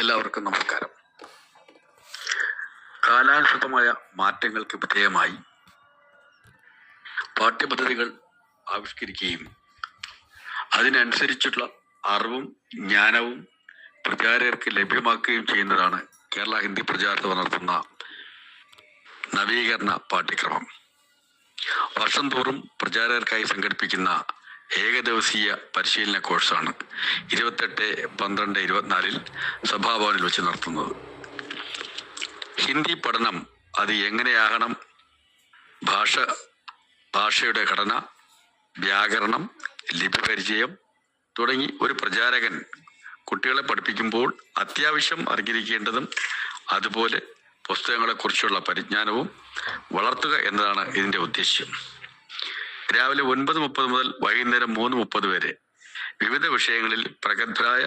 എല്ലാവർക്കും നമസ്കാരം. കാലാനുസൃതമായ മാറ്റങ്ങൾക്ക് വിധേയമായി പാഠ്യപദ്ധതികൾ ആവിഷ്കരിക്കുകയും അതിനനുസരിച്ചുള്ള അറിവും ജ്ഞാനവും പ്രചാരകർക്ക് ലഭ്യമാക്കുകയും ചെയ്യുന്നതാണ് കേരള ഹിന്ദി പ്രചാരത്തിൽ നടത്തുന്ന നവീകരണ പാഠ്യക്രമം. വർഷം തോറും പ്രചാരകർക്കായി സംഘടിപ്പിക്കുന്ന ഏകദിവസീയ പരിശീലന കോഴ്സാണ് ഇരുപത്തെട്ട് പന്ത്രണ്ട് ഇരുപത്തിനാലിൽ സഭാഭവനിൽ വെച്ച് നടത്തുന്നത്. ഹിന്ദി പഠനം അത് എങ്ങനെയാകണം? ഭാഷ ഭാഷയുടെ ഘടന വ്യാകരണം ലിപി പരിചയം തുടങ്ങി ഒരു പ്രചാരകൻ കുട്ടികളെ പഠിപ്പിക്കുമ്പോൾ അത്യാവശ്യം അറിഞ്ഞിരിക്കേണ്ടതും അതുപോലെ പുസ്തകങ്ങളെക്കുറിച്ചുള്ള പരിജ്ഞാനവും വളർത്തുക എന്നതാണ് ഇതിന്റെ ഉദ്ദേശ്യം. രാവിലെ ഒൻപത് മുപ്പത് മുതൽ വൈകുന്നേരം മൂന്ന് മുപ്പത് വരെ വിവിധ വിഷയങ്ങളിൽ പ്രഗത്ഭരായ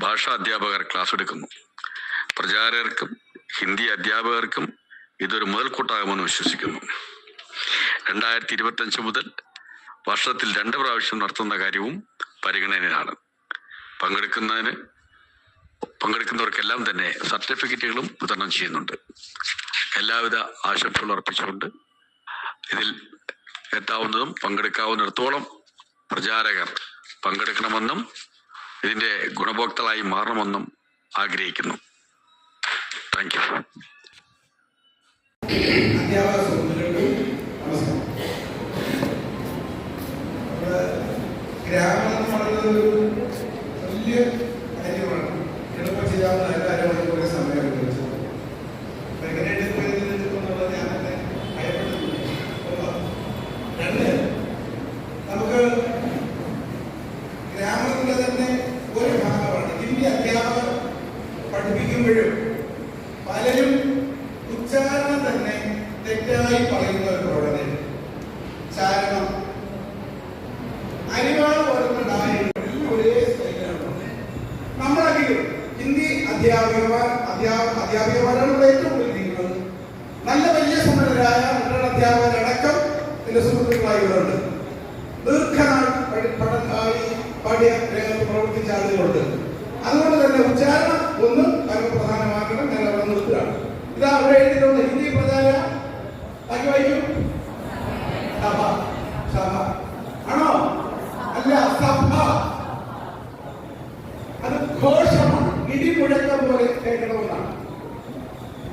ഭാഷാ അധ്യാപകർ ക്ലാസ് എടുക്കുന്നു. പ്രചാരകർക്കും ഹിന്ദി അധ്യാപകർക്കും ഇതൊരു മുതൽക്കൂട്ടാകുമെന്ന് വിശ്വസിക്കുന്നു. രണ്ടായിരത്തി ഇരുപത്തഞ്ച് മുതൽ വർഷത്തിൽ രണ്ട് പ്രാവശ്യം നടത്തുന്ന കാര്യവും പരിഗണനയിലാണ്. പങ്കെടുക്കുന്നതിന് പങ്കെടുക്കുന്നവർക്കെല്ലാം തന്നെ സർട്ടിഫിക്കറ്റുകളും വിതരണം ചെയ്യുന്നുണ്ട്. എല്ലാവിധ ആശംസകളും അർപ്പിച്ചുകൊണ്ട് ഇതിൽ എത്താവുന്നതും പങ്കെടുക്കാവുന്നിടത്തോളം പ്രചാരകർ പങ്കെടുക്കണമെന്നും ഇതിന്റെ ഗുണഭോക്താക്കളായി മാറണമെന്നും ആഗ്രഹിക്കുന്നു. താങ്ക് യു ഗ്രാമം എന്ന് പറയുന്നത് വലിയ കാര്യമാണ് എളുപ്പം ചെയ്യാവുന്ന എല്ലാ കാര്യങ്ങളും കുറേ സമയം ഉപയോഗിച്ചു എങ്ങനെ എടുക്കുന്നത് എന്നുള്ളത് ഞാൻ തന്നെ ഭയപ്പെടുന്നു ഒന്ന്. രണ്ട് നമുക്ക് ഗ്രാമത്തിന്റെ തന്നെ ഒരു ഭാഗമാണ് ഹിന്ദി അധ്യാപകർ പഠിപ്പിക്കുമ്പോഴും പലരും ഉച്ചാരണം തന്നെ തെറ്റായി പറയുന്ന ഒരു പ്രവണതയുണ്ട് ചാരണം അരിവാൾ പോലുള്ള ഡാരികൾ ഒരേ സ്റ്റൈലാണ് നമ്മളെങ്കിലും ഹിന്ദി അധ്യാപകന്മാർ അധ്യാപ അധ്യാപികമാരാണ് ഇവിടെ ഏറ്റവും കൂടുതൽ ഇരിക്കുന്നത് നല്ല സമ്പന്നരായ മലയാള അധ്യാപകരടക്കം എന്റെ സുഹൃത്തുക്കളായവരുണ്ട്. ദീർഘനാൾ പാഠ്യ രംഗത്ത് പ്രവർത്തിച്ച ആളുകളുണ്ട്. അതുകൊണ്ട് തന്നെ ഉച്ചാരണം ഒന്ന് പരമപ്രധാനമാക്കണം ഞാൻ അവിടെ നിർത്തുകയാണ്. ഇതാ അവിടെ എഴുതിയിട്ടുണ്ട്. ഹിന്ദി പ്രചാര ബാക്കി വായിക്കും? സഭ. സഭ. ആണോ? അല്ല സഭ അത് ഘോഷമാണ് ഇടിമുഴക്കം പോലെ കേൾക്കണമെന്നാണ്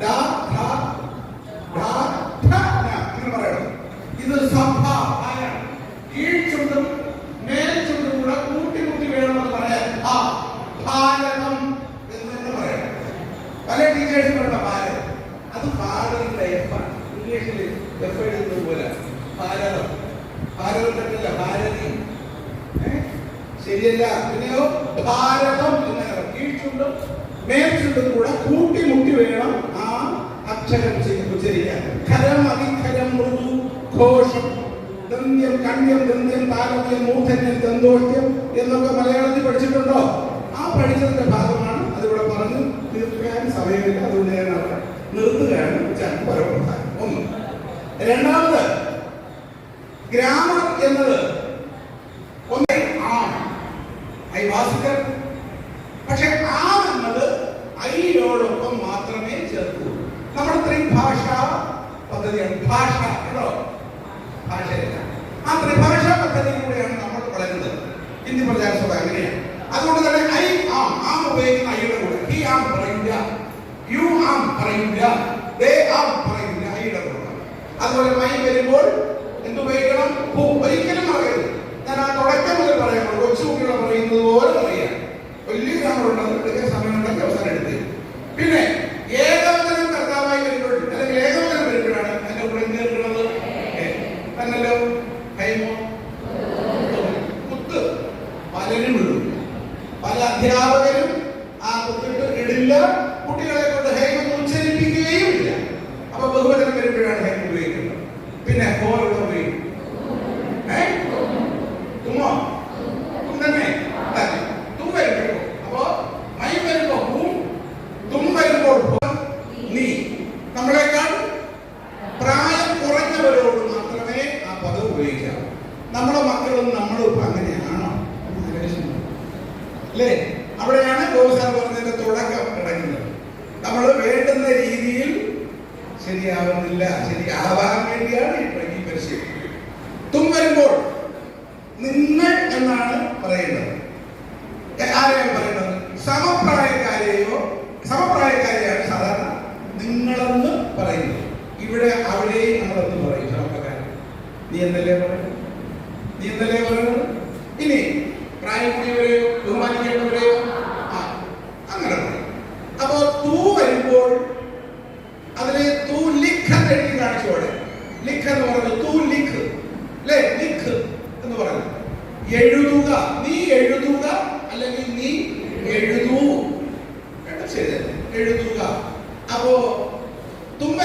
ദാ, ധ, ധ, ധ, ന. അങ്ങനെ പറയണം ഇത് സഭ കീഴ്ചുണ്ടും മേൽചുണ്ടും കൂടെ കൂട്ടി കൂട്ടി വേണമെന്ന് പറയാൻ ആ ഭാരതം എന്ന് തന്നെ പറയണം പല ടീച്ചേഴ്സും പറയണം ഭാരതം? അത് ഭാരതത്തിന്റെ എഫ് ആണ്. ഇംഗ്ലീഷിൽ എഫ് എഴുതുന്നത് പോലെ ഭാരതം. ഭാരതം തെറ്റല്ല ഭാരതി. ശരിയല്ല? പിന്നെയോ? ഭാരതം എന്നല്ല കീഴ്ചുണ്ടും മേൽചുണ്ടും കൂടെ കൂട്ടി മുട്ടി വേണം ആ അക്ഷരം ഉച്ചരിക്കാൻ മൃദു ഘോഷം ദന്ത്യം കണ്യം ദന്ത്യം താരതമ്യം മൂർധന്യം ദന്തോഷ്യം എന്നൊക്കെ മലയാളത്തിൽ പഠിച്ചിട്ടുണ്ടോ? ആ പഠിച്ചതിന്റെ ഭാഗമാണ് അതിവിടെ പറഞ്ഞു തീർക്കാൻ സമയമില്ല. അതുകൊണ്ട് ഞാൻ അവിടെ നിർത്തുകയാണ്. പരമപ്രധാനം. ഒന്ന്. രണ്ടാമത് ഗ്രാമർ എന്നത് ഒന്ന് ആ. ഐ ഭാസ്കർ പക്ഷെ ആ എന്നത് ഐയോടൊപ്പം മാത്രമേ ചേർക്കൂ. നമ്മുടെ ത്രിഭാഷ പദ്ധതിയാണ്. ഭാഷ കേട്ടോ? ഭാഷയല്ല ആ ത്രിഭാഷാ പദ്ധതിയിലൂടെയാണ് നമ്മൾ വളരുന്നത്. ഹിന്ദി പ്രചാര സഭ അങ്ങനെയാണ്. അതുകൊണ്ട് തന്നെ ഐ ആം ആം ഉപയോഗിക്കുന്ന ഐയുടെ കൂടെ. ഹി ആം പറയില്ല യു ആം പറയില്ല ദേ ആം പറയില്ല ഐയുടെ കൂടെ. അതുപോലെ മൈ വരുമ്പോൾ എന്തുപയോഗിക്കണം ഹു. ഒരിക്കലും പറയരുത് ഞാൻ ആ തുടക്കം മുതൽ പറയുമ്പോൾ കൊച്ചുകുട്ടികളെ പറയുന്നത് പോലെ പറയുക വലിയ ഗ്രാമറുണ്ട് അത് സമയം ഉണ്ടെങ്കിൽ അവസാനം എടുത്ത് പിന്നെ നിങ്ങൾ എന്നാണ് പറയുന്നത്. ആരെയാണ് പറയുന്നത്? സമപ്രായക്കാരെയോ സമപ്രായക്കാരെയാണ് സാധാരണ നിങ്ങളെന്ന് പറയുന്നത്. ഇവിടെ അവരെയും നമ്മളെന്ന് പറയും. സമപ്രകാരം നീ എന്നല്ലേ പറയുന്നത്? നീ എന്നല്ലേ എഴുതുക. അപ്പോ തുമ്മ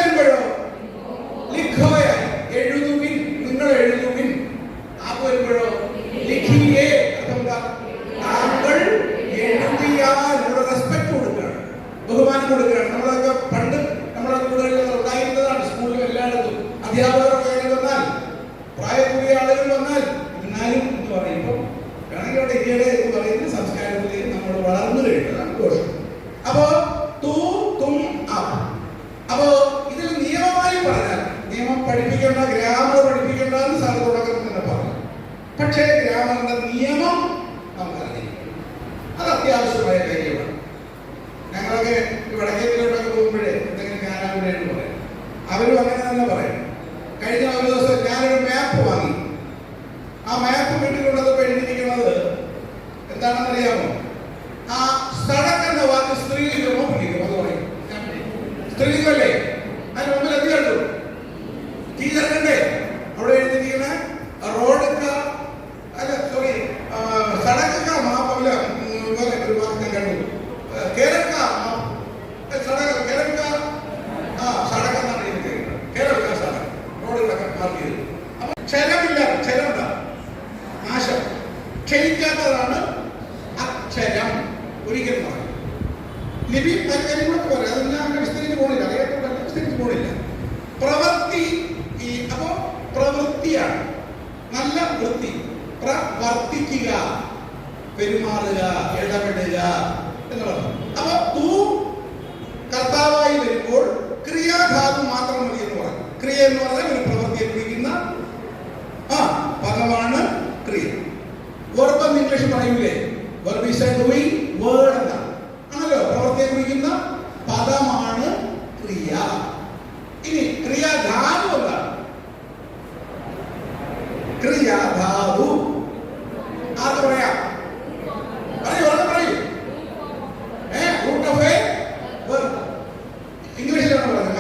പഠിപ്പിക്കേണ്ട ഗ്രാമർ പഠിപ്പിക്കേണ്ട എന്ന് സാർ തുടക്കത്തിൽ തന്നെ പറഞ്ഞു. പക്ഷേ ഗ്രാമറിന്റെ നിയമം നമ്മൾ അത് അത്യാവശ്യം കാണുന്നില്ല കേൾക്കാൻ പറ്റില്ല എന്നുള്ളത് അപ്പൊ തൂ കർത്താവായി വരുമ്പോൾ ക്രിയാധാതു മാത്രം മതി എന്ന് പറയും ക്രിയ എന്ന് പറഞ്ഞാൽ tierra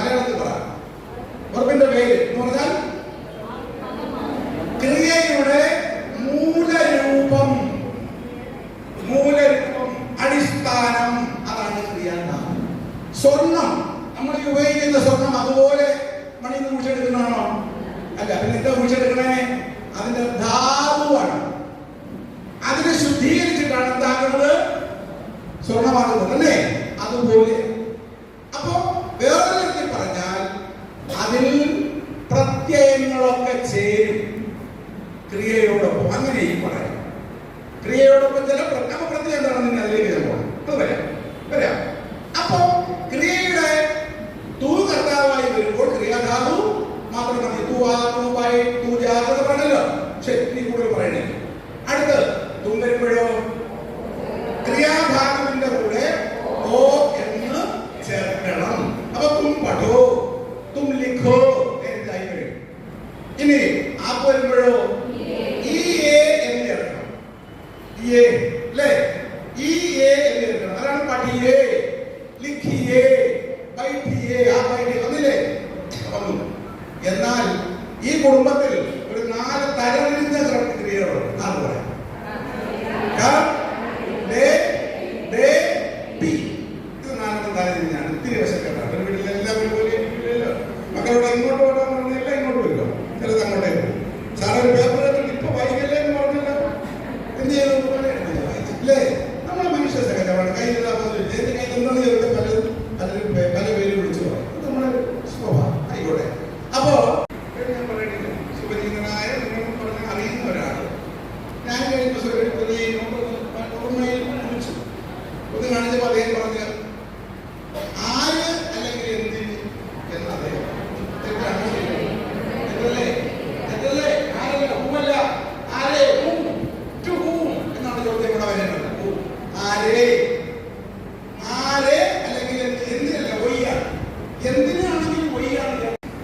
വിഷയങ്ങളൊക്കെ ചേരും. ക്രിയയോടൊപ്പം. അങ്ങനെ ഈ പറയാം ക്രിയയോടൊപ്പം ചില നമുക്ക് പ്രത്യേകം എന്താണെന്ന് അതിലേക്ക് ഞാൻ പോകാം അത് വരാം. വരാം. എ അല്ലേ? എ എന്ന് കേൾക്കണം അതാണ് പഠിയേ ലിഖിയേ ബൈഠിയേ ആ ബൈഠി എന്നാൽ ഈ കുടുംബത്തിൽ ഒരു നാല് തരംതിരിഞ്ഞ ക്രിയകളുണ്ട് നാല് പറയാം? ലേ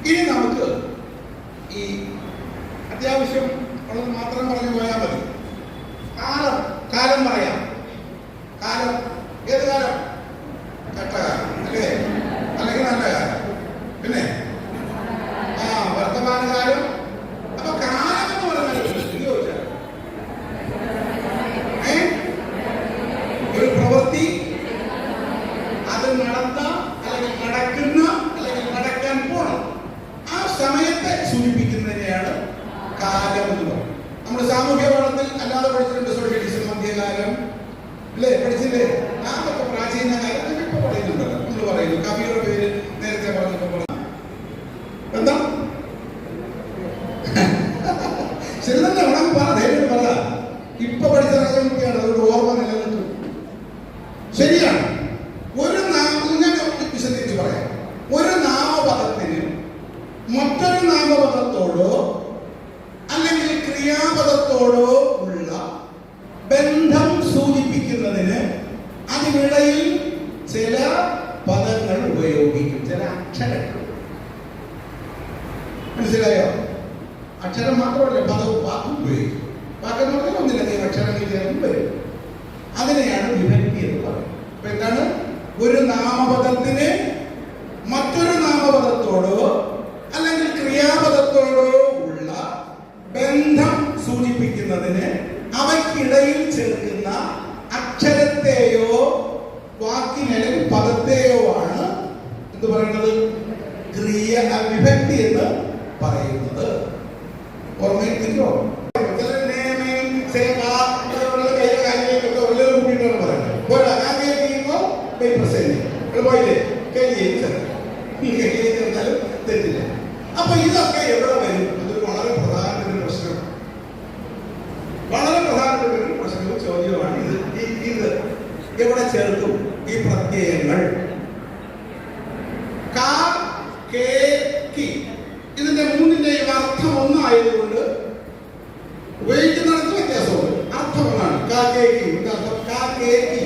ഇനി നമുക്ക് ഈ അത്യാവശ്യം ഉള്ളത് മാത്രം പറഞ്ഞു പോയാൽ മതി. നമ്മൾ സാമൂഹ്യ പഠനത്തിൽ അല്ലാതെ പഠിച്ചിട്ടുണ്ട് സോഷ്യൽ ഡിസ്റ്റൻസ് മധ്യകാലം അല്ലേ പഠിച്ചില്ലേ? നാമൊക്കെ പ്രാചീന കാലം ഇപ്പൊ പറയുന്നുണ്ടല്ലോ. നമ്മൾ പറയുന്നു. കവിയുടെ പേര് അതിനിടയിൽ ചില പദങ്ങൾ ഉപയോഗിക്കും ചില അക്ഷരങ്ങൾ. മനസ്സിലായോ? അക്ഷരം മാത്രമല്ല പദവും വാക്കും ഉപയോഗിക്കും. വാക്കെന്ന് പറഞ്ഞാൽ ഒന്നിലധികം അക്ഷരങ്ങൾ ചേർന്ന് വരും. അതിനെയാണ് വിഭക്തി എന്ന് പറയുന്നത്. അപ്പൊ എന്താണ്? ഒരു നാമപദത്തിന് മറ്റൊരു നാമപദത്തിന് പറയുന്നത് ക്രിയ അവിഭക്തി എന്ന് പറയുന്നത്. ഓർമ്മയിൽ തിരിഞ്ഞോളൂ ആയതുകൊണ്ട് ഉപയോഗിക്കുന്നിടത്ത് വ്യത്യാസമുണ്ട്. അർത്ഥം എന്നാണ് കാക്കേക്കും അർത്ഥം കാക്കേക്കും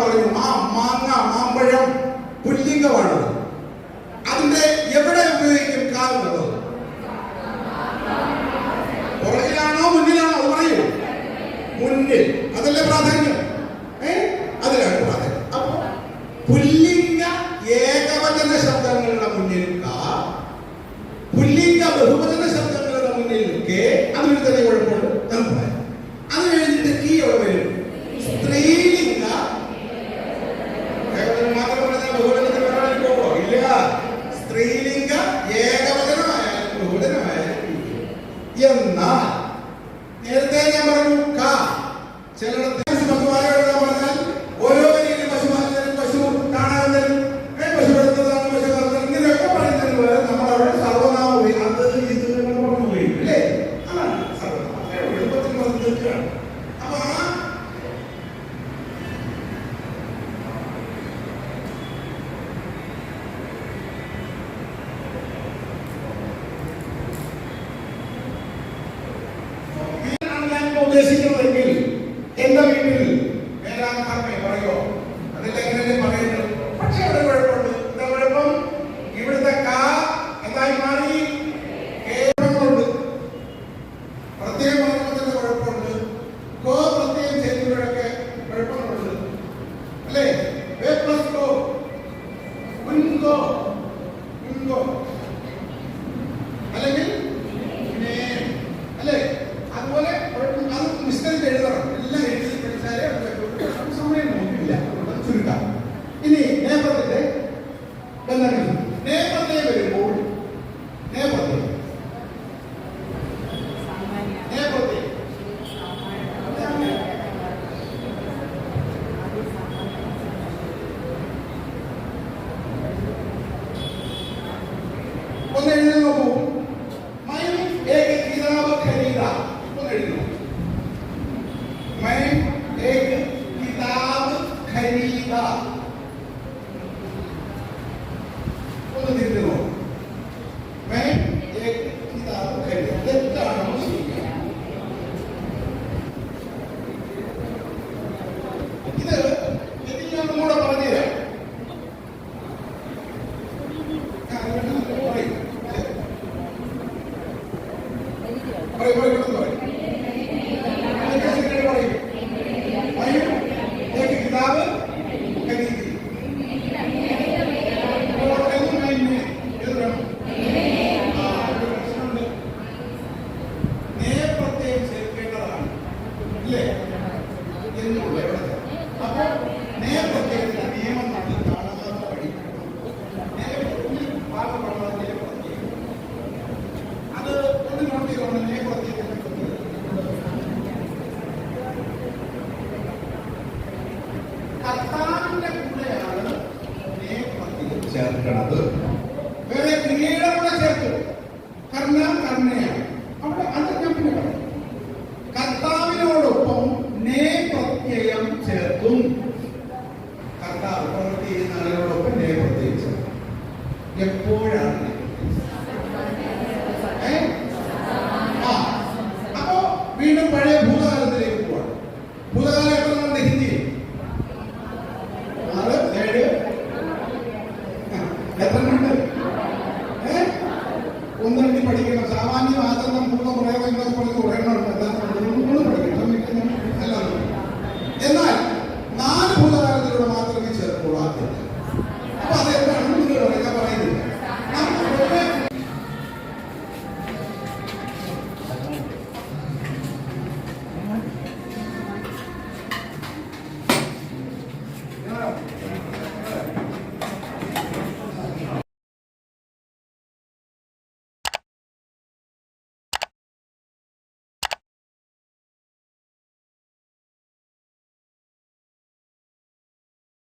പറയുന്നു ആ മാങ്ങ മാമ്പഴം പുല്ലിംഗമാണത് ട്രെയിനിങ് ఉద్దేశించిన Benita. ಕಾರಣನೇ